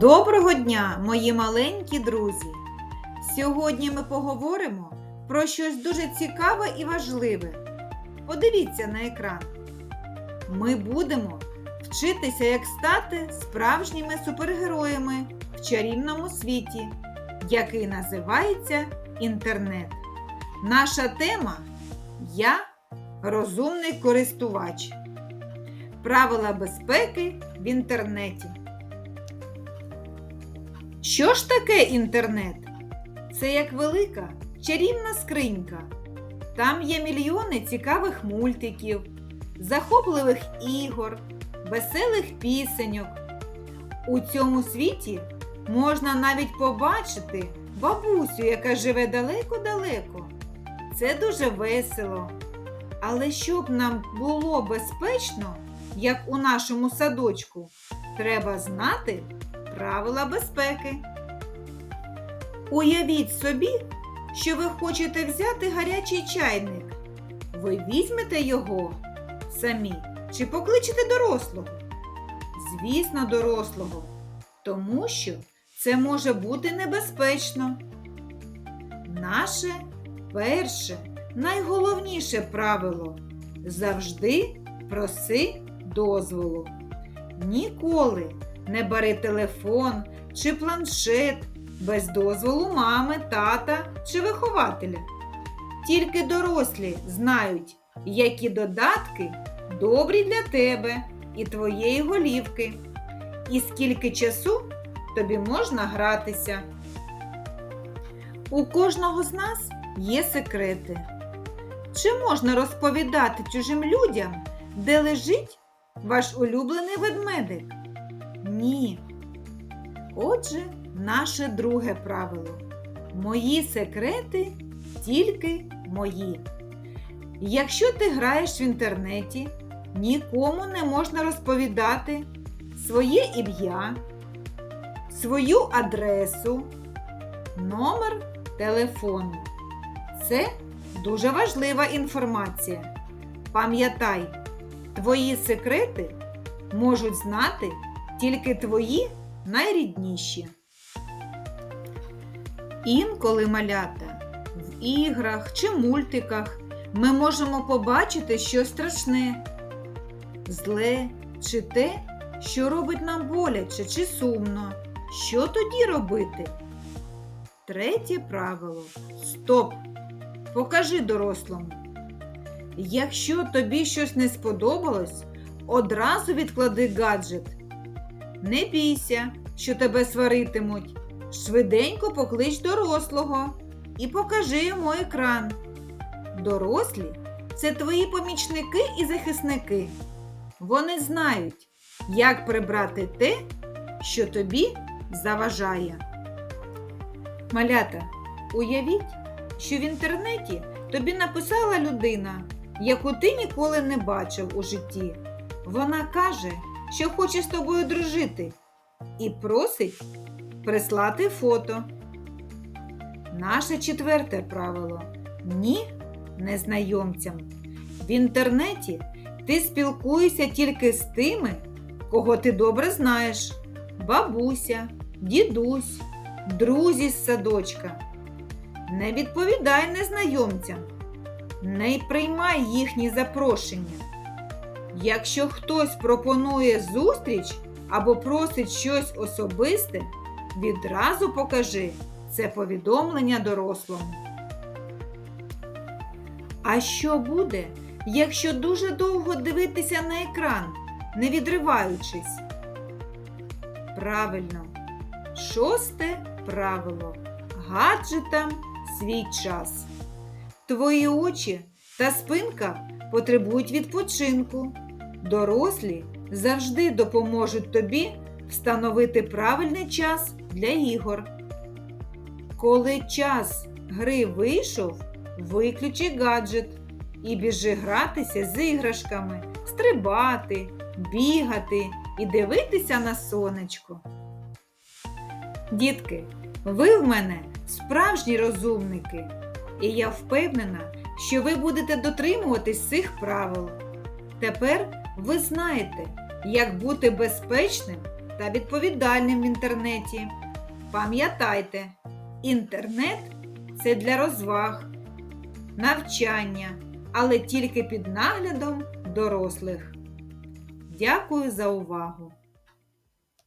Доброго дня, мої маленькі друзі! Сьогодні ми поговоримо про щось дуже цікаве і важливе. Подивіться на екран. Ми будемо вчитися, як стати справжніми супергероями в чарівному світі, який називається інтернет. Наша тема Я розумний користувач. Правила безпеки в інтернеті. Що ж таке інтернет? Це як велика чарівна скринька. Там є мільйони цікавих мультиків, захопливих ігор, веселих пісеньок. У цьому світі можна навіть побачити бабусю, яка живе далеко-далеко. Це дуже весело. Але щоб нам було безпечно, як у нашому садочку, треба знати правила безпеки. Уявіть собі, що ви хочете взяти гарячий чайник. Ви візьмете його самі чи покличете дорослого? Звісно, дорослого, тому що це може бути небезпечно. Наше перше, найголовніше правило завжди проси дозволу. Ніколи не бери телефон чи планшет без дозволу мами, тата чи вихователя. Тільки дорослі знають, які додатки добрі для тебе і твоєї голівки, і скільки часу тобі можна гратися. У кожного з нас є секрети. Чи можна розповідати чужим людям, де лежить ваш улюблений ведмедик? Ні. Отже, наше друге правило. Мої секрети тільки мої. Якщо ти граєш в інтернеті, нікому не можна розповідати своє ім'я, свою адресу, номер телефону. Це дуже важлива інформація. Пам'ятай, твої секрети можуть знати тільки твої найрідніші. Інколи малята в іграх чи мультиках ми можемо побачити щось страшне, зле чи те, що робить нам боляче чи сумно. Що тоді робити? Третє правило. Стоп! Покажи дорослому. Якщо тобі щось не сподобалось, одразу відклади гаджет. Не бійся, що тебе сваритимуть. Швиденько поклич дорослого і покажи йому екран. Дорослі це твої помічники і захисники. Вони знають, як прибрати те, що тобі заважає. Малята, уявіть, що в інтернеті тобі написала людина, яку ти ніколи не бачив у житті. Вона каже, що хоче з тобою дружити, і просить прислати фото. Наше четверте правило ні незнайомцям. В інтернеті ти спілкуєшся тільки з тими, кого ти добре знаєш: бабуся, дідусь, друзі з садочка. Не відповідай незнайомцям, не приймай їхні запрошення. Якщо хтось пропонує зустріч або просить щось особисте, відразу покажи це повідомлення дорослому. А що буде, якщо дуже довго дивитися на екран, не відриваючись? Правильно, шосте правило. Гаджетам свій час. Твої очі та спинка потребують відпочинку. Дорослі завжди допоможуть тобі встановити правильний час для ігор. Коли час гри вийшов, виключи гаджет і біжи гратися з іграшками, стрибати, бігати і дивитися на сонечко. Дітки, ви в мене справжні розумники, і я впевнена, що ви будете дотримуватись цих правил. Тепер ви знаєте, як бути безпечним та відповідальним в інтернеті. Пам'ятайте, інтернет це для розваг, навчання, але тільки під наглядом дорослих. Дякую за увагу!